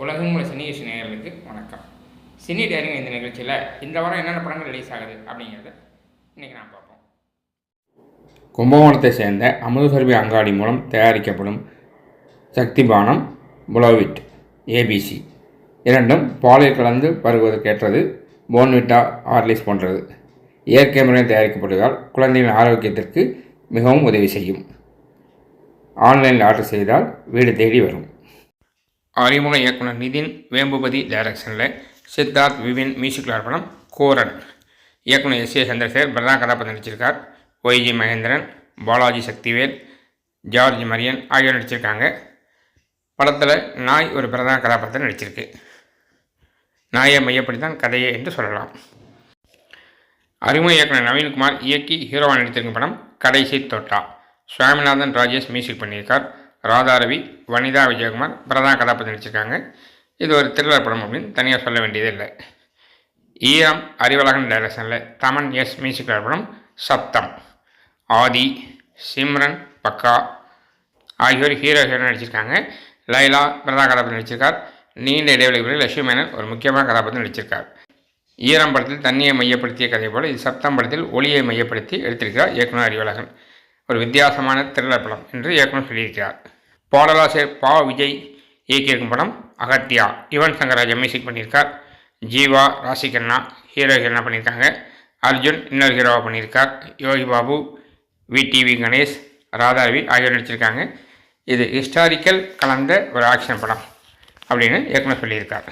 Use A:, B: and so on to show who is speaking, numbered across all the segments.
A: உலகம் உள்ள சினி விஷய நேயர்களுக்கு வணக்கம். சினி டேரிங் இந்த நிகழ்ச்சியில் இந்த வாரம் என்னென்ன படங்கள் ரிலீஸ் ஆகுது அப்படிங்கிறத இன்றைக்கி நான் பார்ப்போம். கும்பகோணத்தை சேர்ந்த அமுதசர்பி அங்காடி மூலம் தயாரிக்கப்படும் சக்தி பானம் புலோவிட் ஏபிசி இரண்டும் பாலில் கலந்து வருவதற்கேற்றது போன்விட்டா ஆர்லிஸ் போன்றது இயற்கை முறையில் தயாரிக்கப்படுவதால் குழந்தைகளின் ஆரோக்கியத்திற்கு மிகவும் உதவி செய்யும். ஆன்லைனில் ஆர்டர் செய்தால் வீடு தேடி வரும். அறிமுக இயக்குனர் நிதின் வேம்புபதி டைரக்ஷனில் சித்தார்த் விபின் மியூசிக் படம் கோரன். இயக்குனர் எஸ் ஏ சந்திரசேகர் பிரதா கதாபாத்திரம் நடிச்சிருக்கார். ஒய்ஜி மகேந்திரன் பாலாஜி சக்திவேல் ஜார்ஜ் மரியன் ஆகியோர் நடிச்சிருக்காங்க. படத்தில் நாய் ஒரு பிரதான கதாபாத்திரம் நடிச்சிருக்கு. நாயை மையப்படி தான் கதையே என்று சொல்லலாம். அறிமுக இயக்குனர் நவீன்குமார் இயக்கி ஹீரோவாக நடித்திருக்கும் படம் கடைசி தொட்டா. சுவாமிநாதன் ராஜேஷ் மியூசிக் பண்ணியிருக்கார். ராதாரவி வனிதா விஜயகுமார் பிரதான கதாபாத்திரம் நடிச்சிருக்காங்க. இது ஒரு த்ரில்லர் படம் அப்படின்னு தனியாக சொல்ல வேண்டியது இல்லை. ஈரம் அறிவழகன் டைரக்ஷனில் தமன் எஸ் மியூசிக் படம் சப்தம். ஆதி சிம்ரன் பக்கா ஆகியோர் ஹீரோ ஹீரோ நடிச்சிருக்காங்க. லைலா பிரதான கதாபாத்திரம் நடிச்சிருக்கார். நீண்ட இடைவெளி பிறகு லட்சுமி மேனன் ஒரு முக்கியமான கதாபாத்திரம் நடிச்சிருக்கார். ஈரம் படத்தில் தண்ணியை மையப்படுத்திய கதை போல இது சப்தம் படத்தில் ஒளியை மையப்படுத்தி எடுத்திருக்கிறார் இயக்குனர் அறிவழகன். ஒரு வித்தியாசமான த்ரில்லர் படம் என்று இயக்குனர் சொல்லியிருக்கிறார். பாடலாசிரியர் பா. விஜய் இயக்கியிருக்கும் படம் அகத்தியா. யுவன் சங்கர் ராஜா மியூசிக் பண்ணியிருக்கார். ஜீவா ராசிகண்ணா ஹீரோ ஹீரோனா பண்ணியிருக்காங்க? அர்ஜுன் இன்னொரு ஹீரோவாக பண்ணியிருக்கார். யோகி பாபு விடிவி கணேஷ் ராதாரவி ஆகியோர் நடிச்சிருக்காங்க. இது ஹிஸ்டாரிக்கல் கலந்த ஒரு ஆக்ஷன் படம் அப்படின்னு இயக்குனர் சொல்லியிருக்கார்.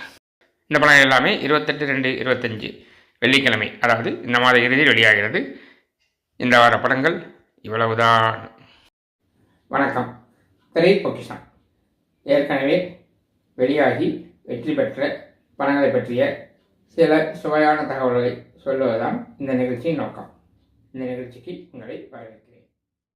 A: இந்த படம் எல்லாமே இருபத்தெட்டு ரெண்டு இருபத்தஞ்சி வெள்ளிக்கிழமை அதாவது இந்த மாத இறுதியில் வெளியாகிறது. இந்த வார படங்கள் இவ்வளவுதான். வணக்கம். திரை பொக்கிஷம். ஏற்கனவே வெளியாகி வெற்றி பெற்ற படங்களை பற்றிய சில சுவையான தகவல்களை சொல்லுவதுதான் இந்த நிகழ்ச்சியின் நோக்கம். இந்த நிகழ்ச்சிக்கு உங்களை வரவேற்கிறேன்.